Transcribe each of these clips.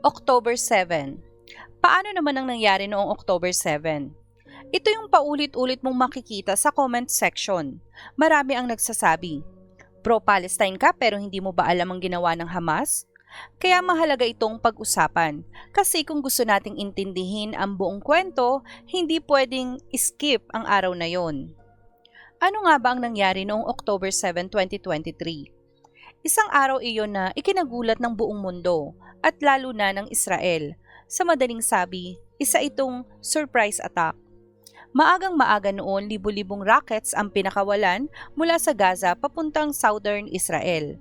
October 7. Paano naman ang nangyari noong October 7? Ito yung paulit-ulit mong makikita sa comment section. Marami ang nagsasabi, Pro-Palestine ka pero hindi mo ba alam ang ginawa ng Hamas? Kaya mahalaga itong pag-usapan kasi kung gusto nating intindihin ang buong kwento, hindi pwedeng skip ang araw na yon. Ano nga ba ang nangyari noong October 7, 2023? Isang araw iyon na ikinagulat ng buong mundo at lalo na ng Israel. Sa madaling sabi, isa itong surprise attack. Maagang maaga noon, libu-libong rockets ang pinakawalan mula sa Gaza papuntang southern Israel.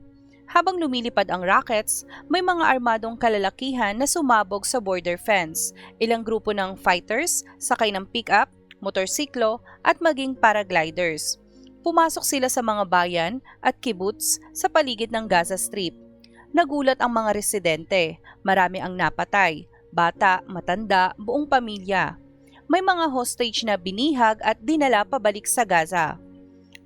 Habang lumilipad ang rockets, may mga armadong kalalakihan na sumabog sa border fence, ilang grupo ng fighters, sakay ng pick-up, motorsiklo at maging paragliders. Pumasok sila sa mga bayan at kibbutz sa paligid ng Gaza Strip. Nagulat ang mga residente, marami ang napatay, bata, matanda, buong pamilya. May mga hostage na binihag at dinala pabalik sa Gaza.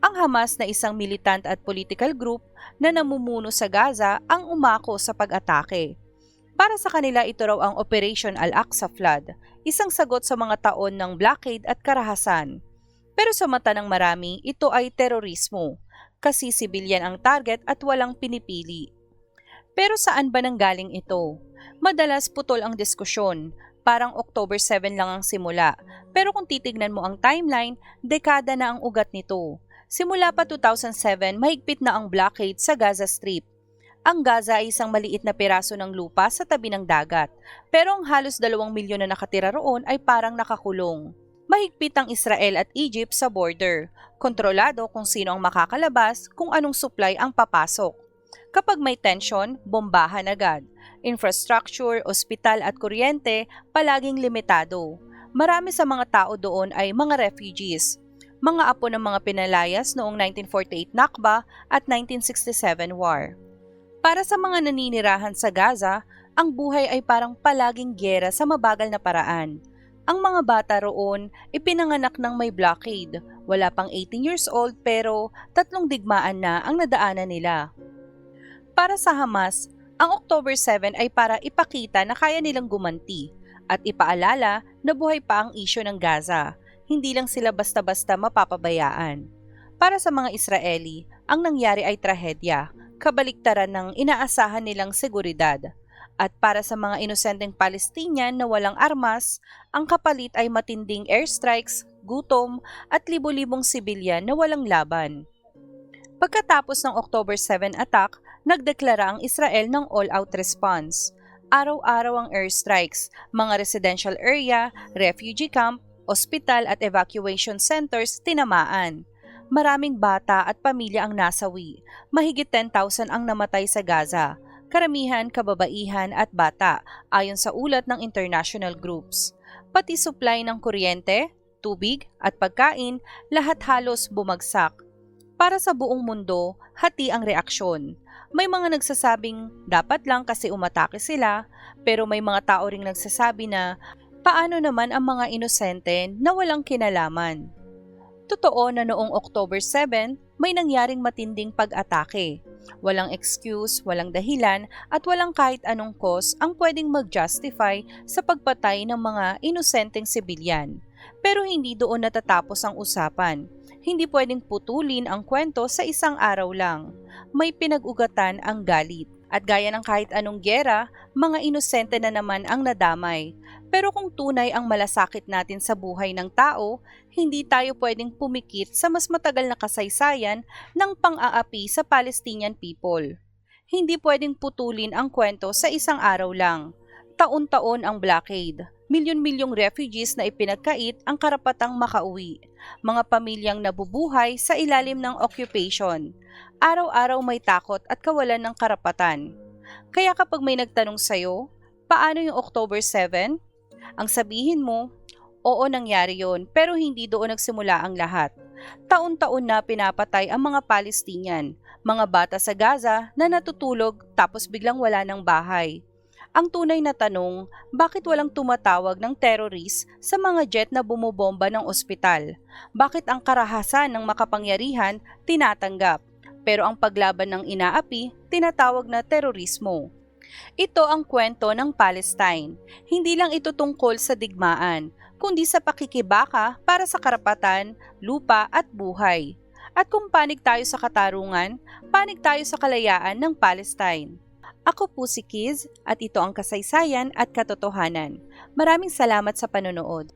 Ang Hamas na isang militant at political group na namumuno sa Gaza ang umako sa pag-atake. Para sa kanila ito raw ang Operation Al-Aqsa Flood, isang sagot sa mga taon ng blockade at karahasan. Pero sa mata ng marami, ito ay terorismo, kasi sibilyan ang target at walang pinipili. Pero saan ba nanggaling ito? Madalas putol ang diskusyon, parang October 7 lang ang simula. Pero kung titignan mo ang timeline, dekada na ang ugat nito. Simula pa 2007, mahigpit na ang blockade sa Gaza Strip. Ang Gaza ay isang maliit na piraso ng lupa sa tabi ng dagat, pero ang halos dalawang milyon na nakatira roon ay parang nakakulong. Mahigpit ang Israel at Egypt sa border. Kontrolado kung sino ang makakalabas, kung anong supply ang papasok. Kapag may tension, bombahan agad. Infrastructure, ospital at kuryente palaging limitado. Marami sa mga tao doon ay mga refugees, mga apo ng mga pinalayas noong 1948 Nakba at 1967 war. Para sa mga naninirahan sa Gaza, ang buhay ay parang palaging gyera sa mabagal na paraan. Ang mga bata roon ipinanganak ng may blockade, wala pang 18 years old pero tatlong digmaan na ang nadaanan nila. Para sa Hamas, ang October 7 ay para ipakita na kaya nilang gumanti at ipaalala na buhay pa ang isyo ng Gaza. Hindi lang sila basta-basta mapapabayaan. Para sa mga Israeli, ang nangyari ay trahedya, kabaliktaran ng inaasahan nilang seguridad. At para sa mga inosenteng Palestinian na walang armas, ang kapalit ay matinding airstrikes, gutom at libo-libong sibilyan na walang laban. Pagkatapos ng October 7 attack, nagdeklara ang Israel ng all-out response. Araw-araw ang airstrikes, mga residential area, refugee camp, ospital at evacuation centers tinamaan. Maraming bata at pamilya ang nasawi. Mahigit 10,000 ang namatay sa Gaza. Karamihan kababaihan at bata ayon sa ulat ng international groups. Pati supply ng kuryente, tubig at pagkain lahat halos bumagsak. Para sa buong mundo, hati ang reaksyon. May mga nagsasabing dapat lang kasi umatake sila, pero may mga tao ring nagsasabi na paano naman ang mga inosente na walang kinalaman. Totoo na noong October 7, may nangyaring matinding pag-atake. Walang excuse, walang dahilan at walang kahit anong cause ang pwedeng mag-justify sa pagpatay ng mga inosenteng sibilyan. Pero hindi doon natatapos ang usapan. Hindi pwedeng putulin ang kwento sa isang araw lang. May pinag-ugatan ang galit. At gaya ng kahit anong gera, mga inosente na naman ang nadamay. Pero kung tunay ang malasakit natin sa buhay ng tao, hindi tayo pwedeng pumikit sa mas matagal na kasaysayan ng pang-aapi sa Palestinian people. Hindi pwedeng putulin ang kwento sa isang araw lang. Taon-taon ang blockade. Milyon-milyong refugees na ipinagkait ang karapatang makauwi. Mga pamilyang nabubuhay sa ilalim ng occupation. Araw-araw may takot at kawalan ng karapatan. Kaya kapag may nagtanong sa'yo, paano yung October 7? Ang sabihin mo, oo nangyari yon pero hindi doon nagsimula ang lahat. Taon-taon na pinapatay ang mga Palestinian, mga bata sa Gaza na natutulog tapos biglang wala ng bahay. Ang tunay na tanong, bakit walang tumatawag ng terrorist sa mga jet na bumobomba ng ospital? Bakit ang karahasan ng makapangyarihan tinatanggap? Pero ang paglaban ng inaapi, tinatawag na terorismo. Ito ang kwento ng Palestine. Hindi lang ito tungkol sa digmaan, kundi sa pakikibaka para sa karapatan, lupa at buhay. At kung panig tayo sa katarungan, panig tayo sa kalayaan ng Palestine. Ako po si Kiz at ito ang kasaysayan at katotohanan. Maraming salamat sa panonood.